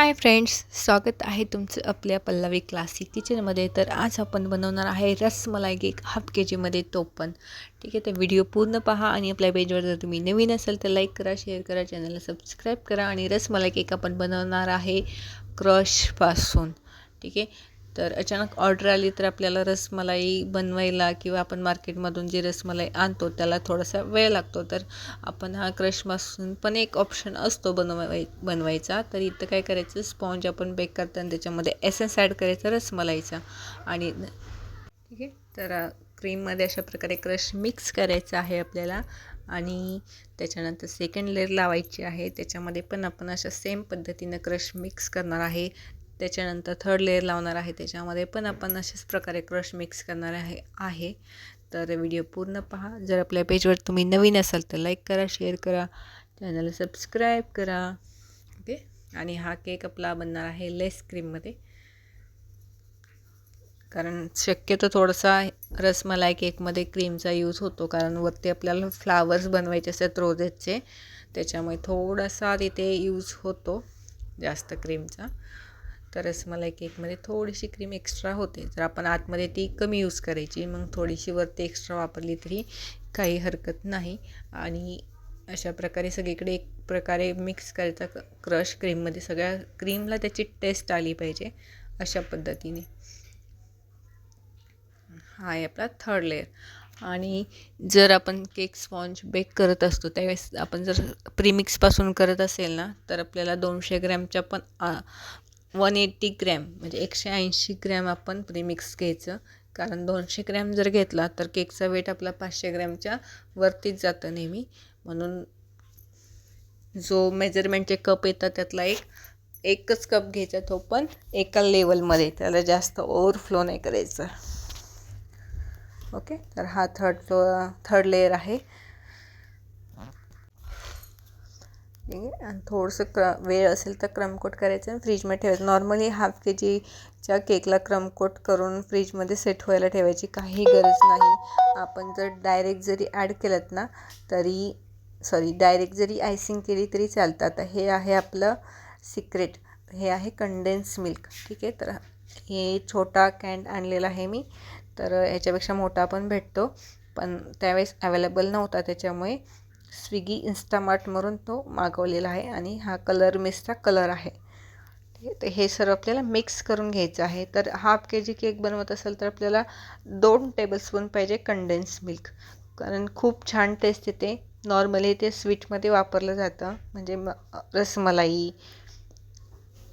Hi friends स्वागत आहे तुमचं आपल्या पल्लवी क्लासिक किचनमध्ये तर आज आपण बनवणार आहे रसमलाई केक हाफ के जीमध्ये तो पण. ठीक आहे तर व्हिडिओ पूर्ण पहा आणि आपल्या पेजवर जर तुम्ही नवीन असाल तर लाईक करा शेअर करा चॅनलला सबस्क्राईब करा आणि रसमलाई केक आपण बनवणार आहे क्रशपासून ठीक आहे तर अचानक ऑर्डर आली तर आपल्याला रसमलाई बनवायला किंवा आपण मार्केटमधून जी रसमलाई आणतो त्याला थोडासा वेळ लागतो. तर आपण हा क्रशपासून पण एक ऑप्शन असतो बनवाय बनवायचा. तर इथं काय करायचं? स्पॉन्ज आपण बेक करताना त्याच्यामध्ये एसेन्स ॲड करायचा रसमलाईचा आणि ठीक आहे? तर क्रीममध्ये अशा प्रकारे क्रश मिक्स करायचा आहे आपल्याला. आणि त्याच्यानंतर सेकंड लेअर लावायची आहे. त्याच्यामध्ये पण आपण अशा सेम पद्धतीनं क्रश मिक्स करणार आहे. त्याच्यानंतर थर्ड लेअर लावणार आहे. त्याच्यामध्ये पण आपण अशाच प्रकारे क्रश मिक्स करणार आहे आहे. तर व्हिडिओ पूर्ण पहा. जर आपल्या पेजवर तुम्ही नवीन असाल तर लाईक करा शेअर करा. चॅनलला सबस्क्राईब करा. ओके आणि हा केक आपला बनणार आहे लेस क्रीममध्ये कारण शक्यतो थोडासा रसमलाई केकमध्ये क्रीमचा यूज होतो. कारण वरती आपल्याला फ्लावर्स बनवायचे असतात रोजेसचे त्याच्यामुळे थोडासा तिथे यूज होतो जास्त क्रीमचा तर रसमलाई केकमध्ये थोडीशी क्रीम एक्स्ट्रा होते. जर आपण आतमध्ये ती कमी यूज करायची मग थोडीशी वरती एक्स्ट्रा वापरली तरी काही हरकत नाही. आणि अशा प्रकारे सगळीकडे एक प्रकारे मिक्स करायचा क्रश क्रीममध्ये सगळ्या क्रीमला त्याची टेस्ट आली पाहिजे अशा पद्धतीने. हा आहे आपला थर्ड लेअर आणि जर आपण केक स्पॉन्ज बेक करत असतो त्यावेळेस आपण जर प्रीमिक्सपासून करत असेल ना तर आपल्याला दोनशे ग्रॅमच्या पण वन एट्टी ग्रॅम म्हणजे एकशे ऐंशी ग्रॅम आपण प्रीमिक्स घ्यायचं. कारण दोनशे ग्रॅम जर घेतला तर केकचा वेट आपला पाचशे ग्रॅमच्या वरतीच जातं नेहमी. म्हणून जो मेजरमेंटचे कप येतात त्यातला एक एकच कप घ्यायचा तो पण एका लेवलमध्ये त्याला जास्त ओव्हरफ्लो नाही करायचं. ओके तर हा थर्ड फ्लो थर्ड लेअर आहे ठीक आहे आणि थोडंसं क्र वेळ असेल तर क्रमकोट करायचं आणि फ्रीजमध्ये ठेवायचं. नॉर्मली हाफ के जीच्या केकला क्रमकोट करून फ्रीजमध्ये सेट व्हायला ठेवायची काही गरज नाही. आपण जर डायरेक्ट जरी ॲड केलं ना तरी सॉरी डायरेक्ट जरी आयसिंग केली तरी चालतं आता हे आहे आपलं सिक्रेट हे आहे कंडेन्स मिल्क ठीक आहे? तर हे छोटा कॅन्ड आणलेला आहे मी. तर ह्याच्यापेक्षा मोठा पण भेटतो. पण त्यावेळेस अवेलेबल नव्हता. त्याच्यामुळे स्विगी इन्स्टामार्टवरून तो मागवलेला आहे आणि हा कलर मिसचा कलर आहे. ठीक आहे तर हे सर्व आपल्याला मिक्स करून घ्यायचं आहे. तर हाफ के जी केक बनवत असेल तर आपल्याला दोन टेबलस्पून पाहिजे कंडेन्स मिल्क कारण खूप छान टेस्ट येते. नॉर्मली ते स्वीटमध्ये वापरलं जातं. म्हणजे म रसमलाई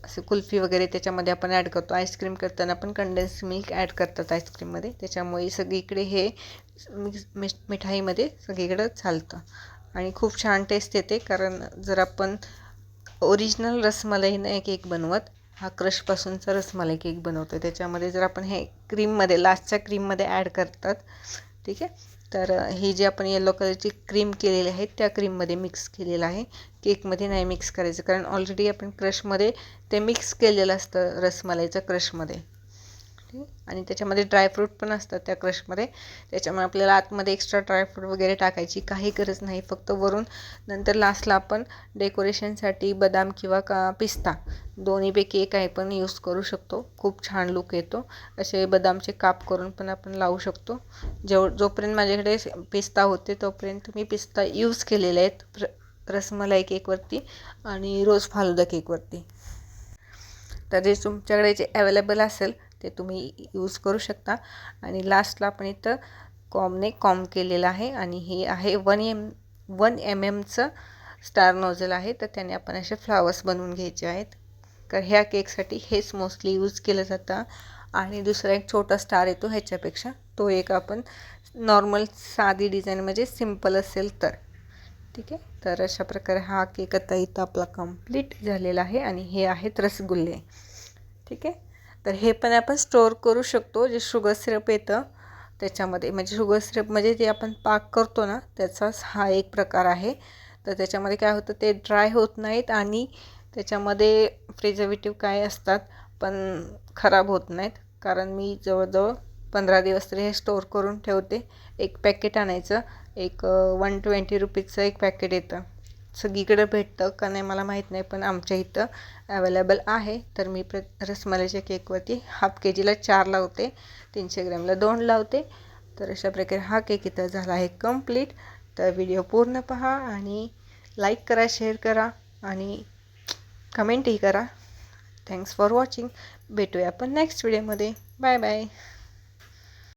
असं कुल्फी वगैरे त्याच्यामध्ये आपण ॲड करतो. आईस्क्रीम करताना पण कंडेन्स मिल्क ॲड करतात आईस्क्रीममध्ये त्याच्यामुळे सगळीकडे हे मिक्स मिठाईमध्ये सगळीकडं चालतं. आणि खूप छान टेस्ट येते कारण जर आपण ओरिजिनल रसमलाई केक बनवत हा क्रशपासूनचा रसमलाई केक बनवतो त्याच्यामध्ये जर आपण हे क्रीममध्ये लास्टच्या क्रीममध्ये ॲड करतात ठीक आहे? तर ही जी आपण येलो कलरची क्रीम केलेली आहे त्या क्रीममध्ये मिक्स केलेलं आहे. केकमध्ये नाही मिक्स करायचं कारण ऑलरेडी आपण क्रशमध्ये ते मिक्स केलेलं असतं रसमलाईचं क्रशमध्ये आणि त्याच्यामध्ये ड्रायफ्रूट पण असतात त्या क्रशमध्ये त्याच्यामुळे आपल्याला आतमध्ये एक्स्ट्रा ड्रायफ्रूट वगैरे टाकायची काही गरज नाही. फक्त वरून नंतर लास्टला आपण डेकोरेशनसाठी बदाम किंवा का पिस्ता. दोन्हीपैकी एक आहे पण यूज करू शकतो. खूप छान लुक येतो. असे बदामचे काप करून पण आपण लावू शकतो. जेव जोपर्यंत माझ्याकडे पिस्ता होते तोपर्यंत मी पिस्ता यूज केलेले आहेत. रसमलाई केकवरती आणि रोज फालुदा केकवरती तर जे तुमच्याकडे जे अवेलेबल असेल ते तुम्ही यूज करू शकता. आणि लास्टला आपण इथं कॉमने कॉम केलेलं आहे. आणि हे आहे वन एम वन एम एमचं स्टार नोझल आहे. तर त्याने आपण असे फ्लावर्स बनवून घ्यायचे आहेत. तर ह्या केकसाठी हेच मोस्टली यूज केलं जातं. आणि दुसरा एक छोटा स्टार येतो ह्याच्यापेक्षा. तो एक आपण नॉर्मल साधी डिझाईन म्हणजे सिंपल असेल तर. ठीक आहे? तर अशा प्रकारे हा केक आता इथं आपला कंप्लीट झालेला आहे. आणि हे आहेत रसगुल्ले. ठीक आहे? तर हे पण आपण स्टोअर करू शकतो जे शुगर सिरप येतं त्याच्यामध्ये. म्हणजे शुगर सिरप म्हणजे जे आपण पाक करतो ना त्याचाच हा एक प्रकार आहे. तर त्याच्यामध्ये काय होतं ते ड्राय होत नाहीत आणि त्याच्यामध्ये प्रिझर्वेटिव्ह काय असतात पण खराब होत नाहीत. कारण मी जवळजवळ पंधरा दिवस तरी हे स्टोअर करून ठेवते. एक पॅकेट आणायचं एक वन ट्वेंटी रुपीजचं एक पॅकेट येतं. सगळीकडे भेटतं का नाही मला माहीत नाही पण आमच्या इथं अवेलेबल आहे. तर मी प्र रसमलाईच्या केकवरती हाफ के जीला चार लावते तीनशे ग्रॅमला दोन लावते. तर अशा प्रकारे हा केक इथं झाला आहे कंप्लीट तर व्हिडिओ पूर्ण पहा आणि लाईक करा शेअर करा आणि कमेंटही करा. थँक्स फॉर वॉचिंग भेटूया आपण नेक्स्ट व्हिडिओमध्ये बाय बाय